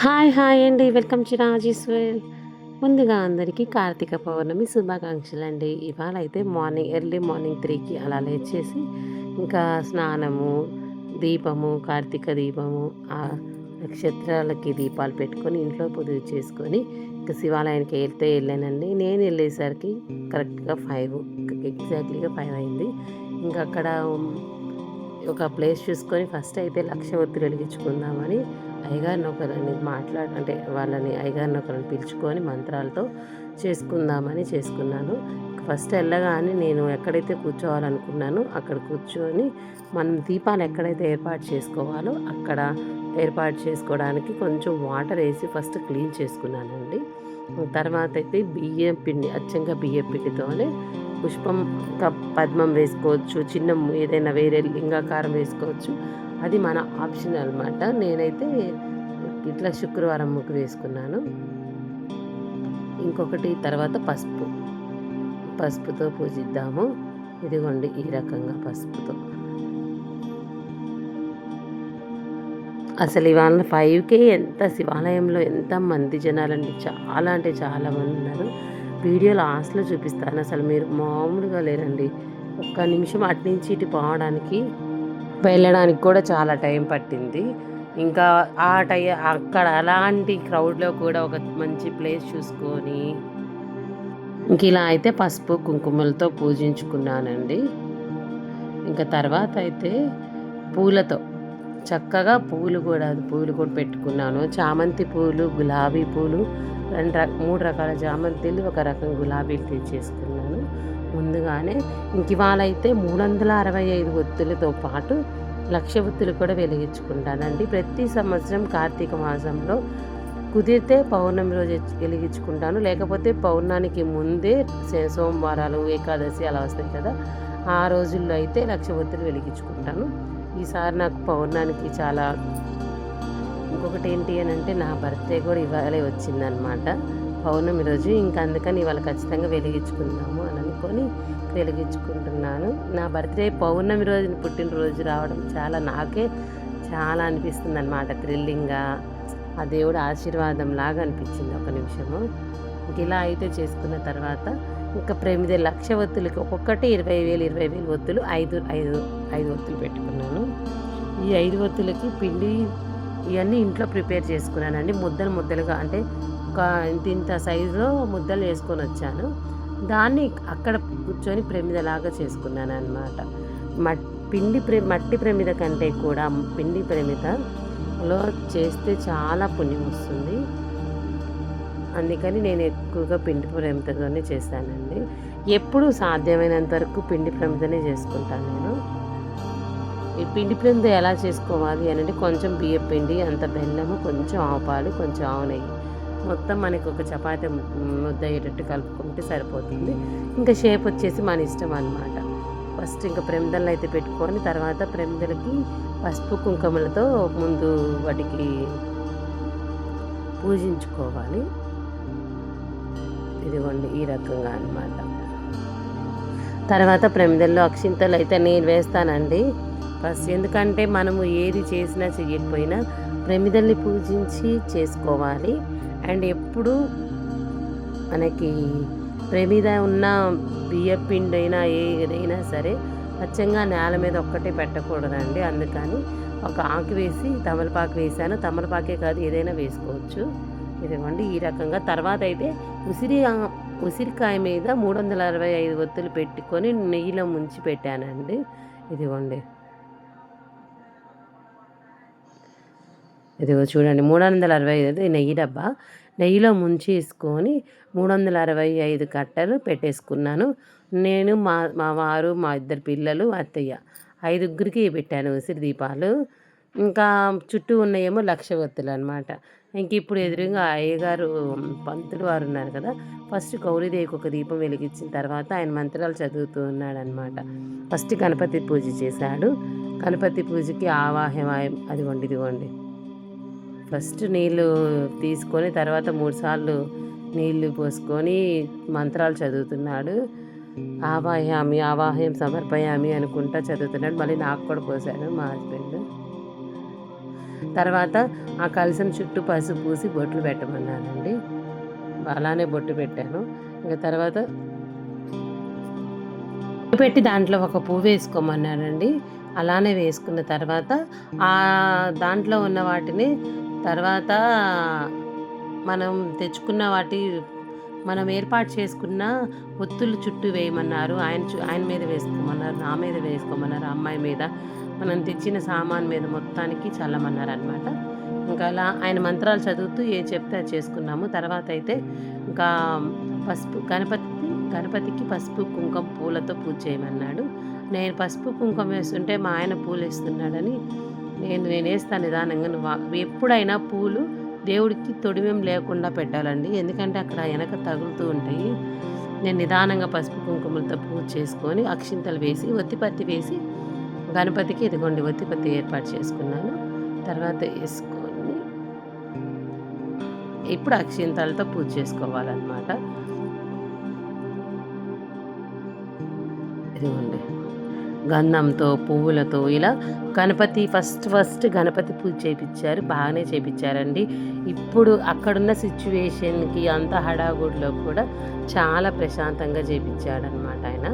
Hi hi అండి. Welcome to Rajeshwar ముందుగా అందరికీ కార్తీక పౌర్ణమి శుభాకాంక్షలు అండి ఇవాళ అయితే మార్నింగ్ ఎర్లీ మార్నింగ్ త్రీకి అలా లేచేసి ఇంకా స్నానము దీపము కార్తీక దీపము ఆ నక్షత్రాలకి దీపాలు పెట్టుకొని ఇంట్లో పూజ చేసుకొని ఇంకా శివాలయానికి వెళ్తే వెళ్ళానండి. నేను వెళ్ళేసరికి కరెక్ట్గా ఫైవ్ ఎగ్జాక్ట్లీగా ఫైవ్ అయింది. ఇంకా అక్కడ ఒక ప్లేస్ చూసుకొని ఫస్ట్ అయితే లక్ష ఒత్తిడి వెలిగించుకుందామని అయ్యగారిని ఒకరిని మాట్లాడ అంటే వాళ్ళని అయ్యగారిని ఒకరిని పిలుచుకొని మంత్రాలతో చేసుకుందామని చేసుకున్నాను. ఫస్ట్ వెళ్ళగానే నేను ఎక్కడైతే కూర్చోవాలనుకున్నానో అక్కడ కూర్చొని మనం దీపాలు ఎక్కడైతే ఏర్పాటు చేసుకోవాలో అక్కడ ఏర్పాటు చేసుకోవడానికి కొంచెం వాటర్ వేసి ఫస్ట్ క్లీన్ చేసుకున్నానండి. తర్వాత అయితే బియ్యం పిండి అచ్చంగా బియ్యం పిండితోనే పుష్పం పద్మం వేసుకోవచ్చు చిన్న ఏదైనా వేరే లింగాకారం వేసుకోవచ్చు. అది మన ఆప్షన్ అనమాట నేనైతే ఇట్లా శుక్రవారం ముగ్గు వేసుకున్నాను. ఇంకొకటి తర్వాత పసుపు. పసుపుతో పూజిద్దాము. ఇదిగోండి ఈ రకంగా పసుపుతో. అసలు ఇవాళ ఫైవ్కే ఎంత శివాలయంలో ఎంత మంది జనాలండి. చాలా అంటే చాలా మంది ఉన్నారు. వీడియో లాస్ట్లో చూపిస్తాను. అసలు మీరు మామూలుగా లేరండి. ఒక్క నిమిషం అటు నుంచి ఇటు పోవడానికి వెళ్ళడానికి కూడా చాలా టైం పట్టింది. ఇంకా ఆ టై అక్కడ అలాంటి క్రౌడ్లో కూడా ఒక మంచి ప్లేస్ చూసుకొని ఇంక ఇలా అయితే పసుపు కుంకుమలతో పూజించుకున్నానండి. ఇంకా తర్వాత అయితే పూలతో చక్కగా పూలు కూడా పూలు కూడా పెట్టుకున్నాను. చామంతి పూలు గులాబీ పూలు రెండు రక మూడు రకాల చామంతిలు ఒక రకం గులాబీలు తెచ్చేసుకున్నాను ముందుగానే ఇంక ఇవాళైతే మూడు వందల అరవై ఐదు ఒత్తులతో పాటు లక్ష ఒత్తులు కూడా వెలిగించుకుంటానండి. ప్రతి సంవత్సరం కార్తీక మాసంలో కుదిరితే పౌర్ణమి రోజు వెలిగించుకుంటాను. లేకపోతే పౌర్ణానికి ముందే సోమవారాలు ఏకాదశి అలా వస్తాయి కదా ఆ రోజుల్లో అయితే లక్ష ఒత్తులు వెలిగించుకుంటాను. ఈసారి నాకు పౌర్ణానికి చాలా ఇంకొకటి ఏంటి అని అంటే నా బర్త్డే కూడా ఇవాళే వచ్చిందనమాట. పౌర్ణమి రోజు ఇంకా అందుకని ఇవాళ ఖచ్చితంగా వెలిగించుకుందాము అని అనుకొని వెలిగించుకుంటున్నాను. నా బర్త్డే పౌర్ణమి రోజున పుట్టినరోజు రావడం చాలా నాకే చాలా అనిపిస్తుంది అనమాట థ్రిల్లింగ్గా ఆ దేవుడు ఆశీర్వాదం లాగా అనిపించింది ఒక నిమిషము. ఇలా అయితే చేసుకున్న తర్వాత ఇంకా ప్రేమిదే లక్ష ఒత్తులకి ఒక్కొక్కటి ఇరవై వేలు ఇరవై వేలు ఒత్తులు ఐదు ఐదు ఐదు ఒత్తులు పెట్టుకున్నాను. ఈ ఐదు ఒత్తులకి పిండి ఇవన్నీ ఇంట్లో ప్రిపేర్ చేసుకున్నానండి. ముద్దలు ముద్దలుగా అంటే ఒక ఇంత ఇంత సైజులో ముద్దలు వేసుకొని వచ్చాను. దాన్ని అక్కడ కూర్చొని ప్రమిదలాగా చేసుకున్నాను అనమాట మట్ పిండి ప్రే మట్టి ప్రమిద కంటే కూడా పిండి ప్రమిదలో చేస్తే చాలా పుణ్యం వస్తుంది. అందుకని నేను ఎక్కువగా పిండి ప్రమిదతోనే చేశానండి ఎప్పుడు సాధ్యమైనంత వరకు పిండి ప్రమిదనే చేసుకుంటాను నేను. ఈ పిండి ప్రమిద ఎలా చేసుకోవాలి అని అంటే కొంచెం బియ్యం పిండి అంత బెల్లము కొంచెం ఆవు పాలు కొంచెం ఆవు నెయ్యి. మొత్తం మనకి ఒక చపాతి ముద్ద అయ్యేటట్టు కలుపుకుంటే సరిపోతుంది. ఇంకా షేప్ వచ్చేసి మన ఇష్టం అనమాట ఫస్ట్ ఇంకా ప్రమిదలు అయితే పెట్టుకొని తర్వాత ప్రమిదలకి పసుపు కుంకుమలతో ముందు వాటికి పూజించుకోవాలి. ఇదిగోండి ఈ రకంగా అనమాట తర్వాత ప్రమిదల్లో అక్షింతలు అయితే నేను వేస్తానండి. ఫస్ట్ ఎందుకంటే మనము ఏది చేసినా చెయ్యకపోయినా ప్రమిదల్ని పూజించి చేసుకోవాలి. అండ్ ఎప్పుడు మనకి ప్రమిద ఉన్న బియ్య పిండి అయినా ఏదైనా సరే అచ్చంగా నేల మీద ఒక్కటే పెట్టకూడదండి. అందుకని ఒక ఆకు వేసి తమలపాకు వేసాను. తమలపాకే కాదు ఏదైనా వేసుకోవచ్చు. ఇదిగోండి ఈ రకంగా. తర్వాత అయితే ఉసిరి ఉసిరికాయ మీద మూడు వందల అరవై ఐదు ఒత్తులు పెట్టుకొని నెయ్యిలో ముంచి పెట్టానండి. ఇదిగోండి. ఇదిగో చూడండి మూడు వందల అరవై ఐదు నెయ్యి డబ్బా. నెయ్యిలో ముంచి వేసుకొని మూడు వందల అరవై ఐదు కట్టలు పెట్టేసుకున్నాను. నేను మా మా వారు మా ఇద్దరు పిల్లలు అత్తయ్య ఐదుగురికి పెట్టాను ఉసిరి దీపాలు. ఇంకా చుట్టూ ఉన్నాయేమో లక్ష ఒత్తులు అనమాట ఇంక ఇప్పుడు ఎదురుగా అయ్యగారు పంతులు వారు ఉన్నారు కదా ఫస్ట్ గౌరీదేవికి ఒక దీపం వెలిగించిన తర్వాత ఆయన మంత్రాలు చదువుతూ ఉన్నాడు అనమాట ఫస్ట్ గణపతి పూజ చేశాడు. గణపతి పూజకి ఆవాహ్యం అదిగోండి ఇదిగోండి. ఫస్ట్ నీళ్ళు తీసుకొని తర్వాత మూడు సార్లు నీళ్ళు పోసుకొని మంత్రాలు చదువుతున్నాడు. ఆవాహ్యామి ఆవాహ్యం సమర్పయామి అనుకుంటా చదువుతున్నాడు. మళ్ళీ నాకు కూడా పోసాడు మా హస్బెండ్. తర్వాత ఆ కలసం చుట్టూ పసుపు పూసి బొట్లు పెట్టమన్నానండి. అలానే బొట్టు పెట్టాను. ఇంకా తర్వాత పెట్టి దాంట్లో ఒక పువ్వు వేసుకోమన్నారండి అలానే వేసుకున్న తర్వాత ఆ దాంట్లో ఉన్న వాటిని తర్వాత మనం తెచ్చుకున్న వాటి మనం ఏర్పాటు చేసుకున్న ఒత్తులు చుట్టూ వేయమన్నారు. ఆయన చు ఆయన మీద వేసుకోమన్నారు నా మీద వేసుకోమన్నారు అమ్మాయి మీద. మనం తెచ్చిన సామాన్ మీద మొత్తానికి చల్లమన్నారు అనమాట ఇంకా అలా ఆయన మంత్రాలు చదువుతూ ఏ చెప్తే అది చేసుకున్నాము. తర్వాత అయితే ఇంకా పసుపు గణపతి గణపతికి పసుపు కుంకుమ పూలతో పూజ చేయమన్నాడు. నేను పసుపు కుంకుమ వేస్తుంటే మా ఆయన పూలు వేస్తున్నాడని నేను నేనేస్తాను నిదానంగా. నువ్వు ఎప్పుడైనా పూలు దేవుడికి తొడిమేం లేకుండా పెట్టాలండి. ఎందుకంటే అక్కడ వెనక తగులుతూ ఉంటాయి. నేను నిదానంగా పసుపు కుంకుమలతో పూజ చేసుకొని అక్షింతలు వేసి ఒత్తిపత్తి వేసి గణపతికి ఇదిగోండి ఒత్తిపత్తి ఏర్పాటు చేసుకున్నాను. తర్వాత వేసుకొని ఇప్పుడు అక్షింతలతో పూజ చేసుకోవాలన్నమాట. ఇదిగోండి. గంధంతో పువ్వులతో ఇలా గణపతి ఫస్ట్ ఫస్ట్ గణపతి పూజ చేయించారు బాగానే చేయించారండి ఇప్పుడు అక్కడున్న సిచ్యువేషన్కి అంత హడాగుడిలో కూడా చాలా ప్రశాంతంగా చేయించాడనమాట ఆయన.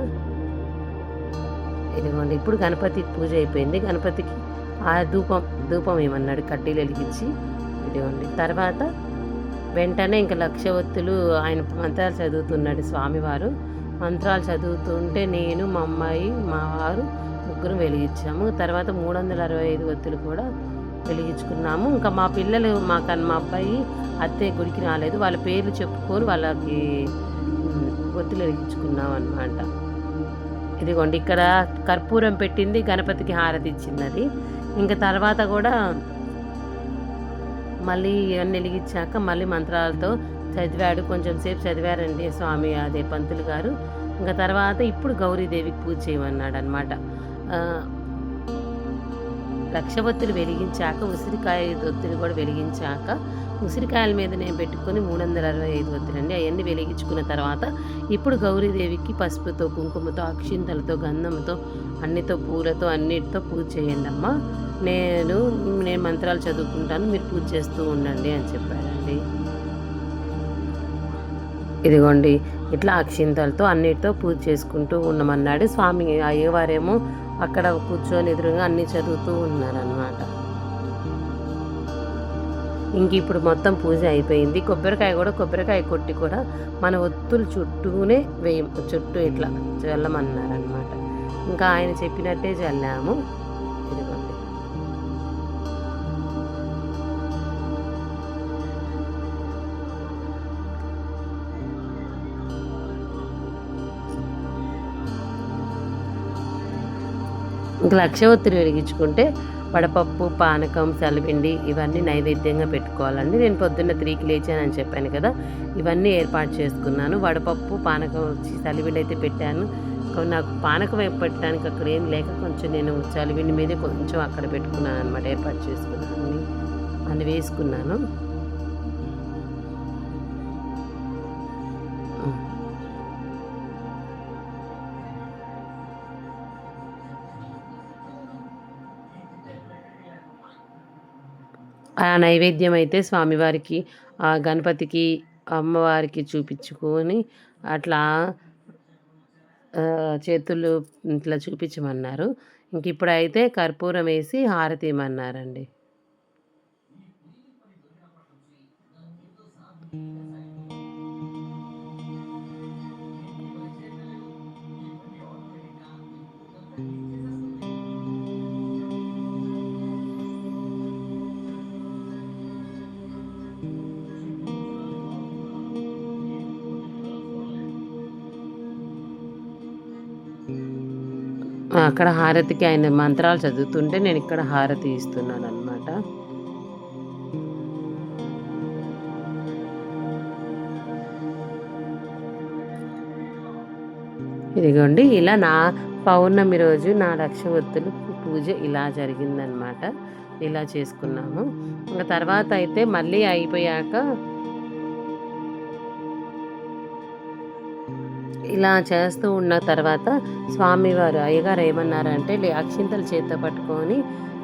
ఇదిగోండి ఇప్పుడు గణపతి పూజ అయిపోయింది. గణపతికి ఆ ధూపం ధూపం ఏమన్నాడు? కడ్డీలు వెలిగించి. ఇదిగోండి తర్వాత వెంటనే ఇంకా లక్ష ఒత్తులు ఆయన మంత్రాలు చదువుతున్నాడు స్వామివారు. మంత్రాలు చదువుతుంటే నేను మా అమ్మాయి మా వారు ముగ్గురు వెలిగించాము. తర్వాత మూడు వందల అరవై ఐదు ఒత్తులు కూడా వెలిగించుకున్నాము. ఇంకా మా పిల్లలు మా కన్ మా అబ్బాయి అత్తయ్య గుడికి రాలేదు. వాళ్ళ పేర్లు చెప్పుకొని వాళ్ళకి ఒత్తులు వెలిగించుకున్నాం అనమాట ఇదిగోండి ఇక్కడ కర్పూరం పెట్టింది గణపతికి హారతి ఇచ్చినది ఇంకా తర్వాత కూడా మళ్ళీ ఇవన్నీ వెలిగించాక మళ్ళీ మంత్రాలతో చదివాడు కొంచెం సేపు చదివారండి స్వామి అదే పంతులు గారు. ఇంకా తర్వాత ఇప్పుడు గౌరీదేవికి పూజ చేయమన్నాడు అనమాట లక్షవత్తులు వెలిగించాక ఉసిరికాయ ఒత్తులు కూడా వెలిగించాక ఉసిరికాయల మీద నేను పెట్టుకొని మూడు వందల అరవై ఐదు వత్తులండి అవన్నీ వెలిగించుకున్న తర్వాత ఇప్పుడు గౌరీదేవికి పసుపుతో కుంకుమతో అక్షింతలతో గంధంతో అన్నితో పూలతో అన్నిటితో పూజ చేయండి అమ్మా. నేను నేను మంత్రాలు చదువుకుంటాను మీరు పూజ చేస్తూ ఉండండి అని చెప్పారండి. ఇదిగోండి ఇట్లా అక్షింతలతో అన్నిటితో పూజ చేసుకుంటూ ఉన్నామన్నాడు స్వామి. అయ్యవారేమో అక్కడ కూర్చొని ఎదురుగా అన్ని చదువుతూ ఉన్నారనమాట ఇంక ఇప్పుడు మొత్తం పూజ అయిపోయింది. కొబ్బరికాయ కూడా కొబ్బరికాయ కొట్టి కూడా మన ఒత్తులు చుట్టూనే వేయం చుట్టూ ఇట్లా చల్లమన్నారనమాట ఇంకా ఆయన చెప్పినట్టే చల్లాము. ఇంకా లక్ష ఒత్తిడి వెలిగించుకుంటే వడపప్పు పానకం సలిపిండి ఇవన్నీ నైవేద్యంగా పెట్టుకోవాలండి. నేను పొద్దున్న త్రీకి లేచానని చెప్పాను కదా ఇవన్నీ ఏర్పాటు చేసుకున్నాను. వడపప్పు పానకం వచ్చి సలిపిండి అయితే పెట్టాను. నాకు పానకం పెట్టడానికి అక్కడ ఏం లేక కొంచెం నేను చలిపిండి మీదే కొంచెం అక్కడ పెట్టుకున్నాను అనమాట ఏర్పాటు చేసుకున్నాను. అని వేసుకున్నాను. ఆ నైవేద్యం అయితే స్వామివారికి ఆ గణపతికి అమ్మవారికి చూపించుకొని అట్లా చేతులు ఇట్లా చూపించమన్నారు. ఇంక ఇప్పుడైతే కర్పూరం వేసి హారతి ఇవ్వమన్నారండి. అక్కడ హారతికి ఆయన మంత్రాలు చదువుతుంటే నేను ఇక్కడ హారతి ఇస్తున్నాను అనమాట ఇదిగోండి ఇలా నా పౌర్ణమి రోజు నా రక్షవత్తులు పూజ ఇలా జరిగిందనమాట ఇలా చేసుకున్నాము. ఇంకా తర్వాత అయితే మళ్ళీ అయిపోయాక ఇలా చేస్తూ ఉన్న తర్వాత స్వామివారు అయ్యగారు ఏమన్నారంటే "లే, అక్షింతలు చేత పట్టుకొని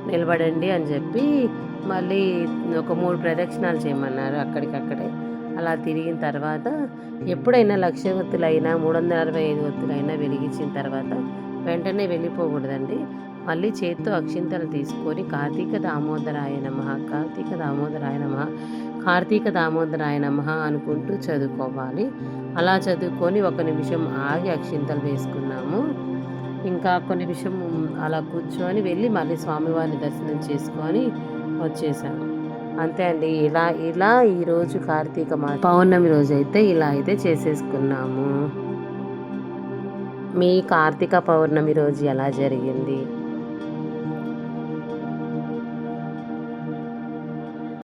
నిలబడండి అని చెప్పి మళ్ళీ ఒక మూడు ప్రదక్షిణాలు చేయమన్నారు అక్కడికక్కడే. అలా తిరిగిన తర్వాత ఎప్పుడైనా లక్ష ఒత్తులైనా మూడు వందల అరవై ఐదు ఒత్తులైనా వెలిగించిన తర్వాత వెంటనే వెళ్ళిపోకూడదండి. మళ్ళీ చేత్తో అక్షింతలు తీసుకొని కార్తీక దామోదరాయ నమ కార్తీక దామోదరాయ నమ కార్తీక దామోదరాయ నమ అనుకుంటూ చదువుకోవాలి. అలా చదువుకొని ఒక నిమిషం ఆగి అక్షింతలు వేసుకున్నాము. ఇంకా ఒక నిమిషం అలా కూర్చొని వెళ్ళి మళ్ళీ స్వామివారిని దర్శనం చేసుకొని వచ్చేసాము. అంతే అండి. ఇలా ఇలా ఈరోజు కార్తీక మా పౌర్ణమి రోజు అయితే ఇలా అయితే చేసేసుకున్నాము. మీ కార్తీక పౌర్ణమి రోజు ఎలా జరిగింది?